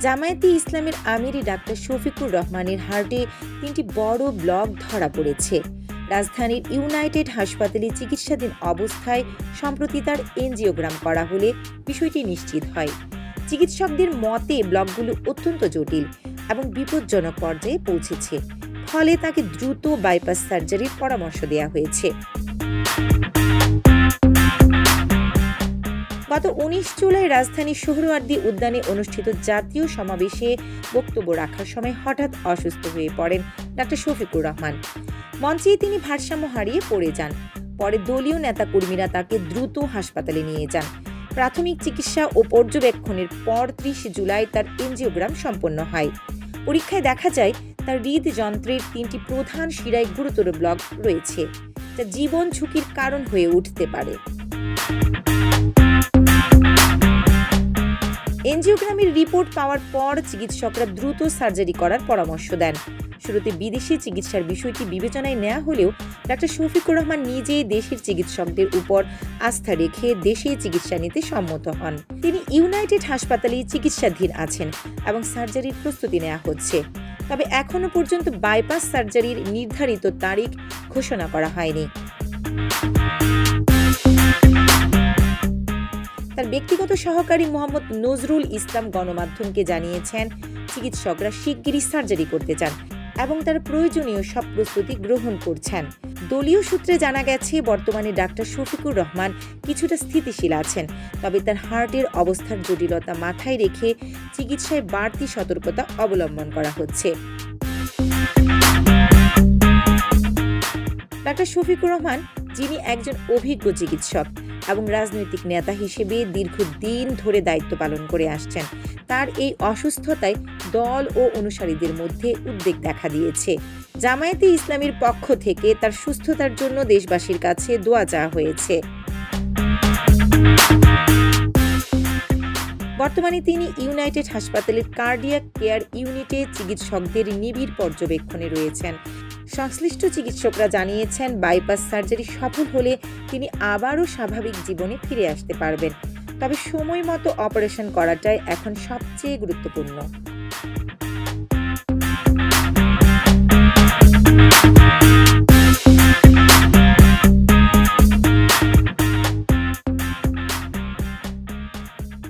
জামায়াতে ইসলামের আমিরি ডাক্তার শফিকুর রহমানের হার্টে তিনটি বড় ব্লক ধরা পড়েছে। রাজধানীর ইউনাইটেড হাসপাতালে চিকিৎসাধীন অবস্থায় সম্প্রতি তার এনজিওগ্রাম করা হলে বিষয়টি নিশ্চিত হয়। চিকিৎসকদের মতে ব্লকগুলো অত্যন্ত জটিল এবং বিপজ্জনক পর্যায়ে পৌঁছেছে। ফলে তাকে দ্রুত বাইপাস সার্জারির পরামর্শ দেওয়া হয়েছে। গত উনিশ জুলাই রাজধানীর সোহরওয়ার্দী উদ্যানে অনুষ্ঠিত জাতীয় সমাবেশে বক্তব্য রাখার সময় হঠাৎ অসুস্থ হয়ে পড়েন ডাক্তার শফিকুর রহমান। মঞ্চে তিনি ভারসাম্য হারিয়ে পড়ে যান। পরে দলীয় নেতাকর্মীরা তাকে দ্রুত হাসপাতালে নিয়ে যান। প্রাথমিক চিকিৎসা ও পর্যবেক্ষণের পর ত্রিশ জুলাই তার এনজিওগ্রাম সম্পন্ন হয়। পরীক্ষায় দেখা যায়, তার হৃদযন্ত্রের তিনটি প্রধান শিরায় গুরুতর ব্লক রয়েছে, যা জীবন ঝুঁকির কারণ হয়ে উঠতে পারে। এনজিওগ্রামের রিপোর্ট পাওয়ার পর চিকিৎসকরা দ্রুত সার্জারি করার পরামর্শ দেন। শুরুতে বিদেশি চিকিৎসার বিষয়টি বিবেচনায় নেওয়া হলেও ডাক্তার শফিকুর রহমান নিজেই দেশের চিকিৎসকদের উপর আস্থা রেখে দেশেই চিকিৎসা নিতে সম্মত হন। তিনি ইউনাইটেড হাসপাতালে চিকিৎসাধীন আছেন এবং সার্জারির প্রস্তুতি নেওয়া হচ্ছে। তবে এখনও পর্যন্ত বাইপাস সার্জারির নির্ধারিত তারিখ ঘোষণা করা হয়নি। ব্যক্তিগত সহকারী মোহাম্মদ নজরুল ইসলাম গণমাধ্যমকে জানিয়েছেন, চিকিৎসকরা শিগগিরই সার্জারি করতে চান এবং তার প্রয়োজনীয় সব প্রস্তুতি গ্রহণ করছেন। দলীয় সূত্রে জানা গেছে, বর্তমানে ডাক্তার শফিকুর রহমান কিছুটা স্থিতিশীল আছেন, তবে তার হার্টের অবস্থার জটিলতা মাথায় রেখে চিকিৎসায় বাড়তি সতর্কতা অবলম্বন করা হচ্ছে। ডাক্তার শফিকুর রহমান, যিনি একজন অভিজ্ঞ চিকিৎসক এবং রাজনৈতিক নেতা হিসেবে দীর্ঘদিন ধরে দায়িত্ব পালন করে আসছেন। তার এই অসুস্থতায় দল ও অনুসারীদের মধ্যে উদ্বেগ দেখা দিয়েছে। জামায়াতে ইসলামীর পক্ষ থেকে তার সুস্থতার জন্য দেশবাসীর কাছে দোয়া চাওয়া হয়েছে। বর্তমানে তিনি ইউনাইটেড হাসপাতালের কার্ডিয়াক কেয়ার ইউনিটে চিকিৎসকদের নিবিড় পর্যবেক্ষণে রয়েছেন। সংশ্লিষ্ট চিকিৎসকরা জানিয়েছেন, বাইপাস সার্জারি সফল হলে তিনি আবারও স্বাভাবিক জীবনে ফিরে আসতে পারবেন। তবে সময় মতো অপারেশন করাটাই এখন সবচেয়ে গুরুত্বপূর্ণ।